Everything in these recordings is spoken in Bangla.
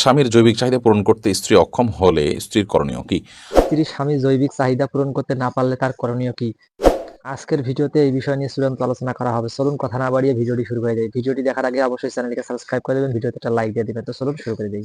স্বামীর জৈবিক চাহিদা পূরণ করতে স্ত্রী অক্ষম হলে স্ত্রীর করণীয় কি? স্ত্রীর স্বামীর জৈবিক চাহিদা পূরণ করতে না পারলে তার করণীয় কি? আজকের ভিডিওতে এই বিষয় নিয়ে চূড়ান্ত আলোচনা করা হবে। চলুন কথা না বাড়িয়ে ভিডিওটি শুরু করে দেয় ভিডিওটি দেখার আগে অবশ্যই চ্যানেলটিকে সাবস্ক্রাইব করে দেবেন ভিডিওতে একটা লাইক দিয়ে দেবেন। তো চলুন শুরু করে দিই।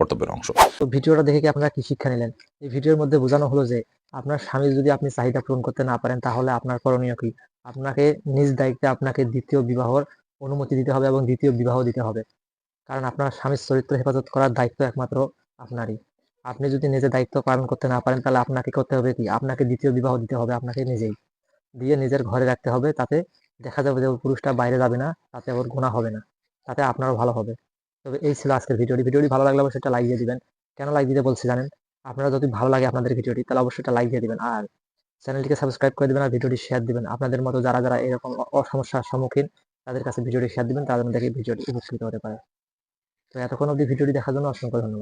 কর্তব্যের অংশ। তো ভিডিওটা দেখে কি আপনারা কি শিক্ষা নিলেন? এই ভিডিওর মধ্যে বোঝানো হলো যে, আপনার স্বামী যদি আপনি চাহিদা পূরণ করতে না পারেন, তাহলে আপনার করণীয় কি? আপনাকে নিজ দায়িত্বে আপনাকে দ্বিতীয় বিবাহর অনুমতি দিতে হবে এবং দ্বিতীয় বিবাহ দিতে হবে। কারণ আপনার স্বামীর চরিত্র হেফাজত করার দায়িত্ব একমাত্র আপনারই। আপনি যদি নিজে দায়িত্ব পালন করতে না পারেন, তাহলে আপনাকে করতে হবে কি? আপনাকে দ্বিতীয় বিবাহ দিতে হবে আপনাকে নিজেই। দিয়ে নিজের ঘরে রাখতে হবে, তাতে দেখা যাবে যে পুরুষটা বাইরে যাবে না, তাতে ওর গুণা হবে না, তাতে আপনারও ভালো হবে। তবে এই ছিল আজকের ভিডিওটি। ভিডিওটি ভালো লাগলে অবশ্যই একটা লাইক দিয়ে দিবেন। কেন লাইক দিতে বলছি জানেন? আপনারা যদি ভালো লাগে আপনাদের ভিডিওটি, তাহলে অবশ্যই একটা লাইক দিয়ে দিবেন। আর চ্যানেলটিকে সাবস্ক্রাইব করে দেবেন আর ভিডিওটি শেয়ার দিবেন। আপনাদের মতো যারা যারা এরকম অসমস্যার সম্মুখীন, তাদের কাছে ভিডিওটি শেয়ার দিবেন, তাদের মধ্যে ভিডিওটি উপকৃত হতে পারে। তো এতক্ষণ অবধি ভিডিওটি দেখার জন্য অসংখ্য ধন্যবাদ।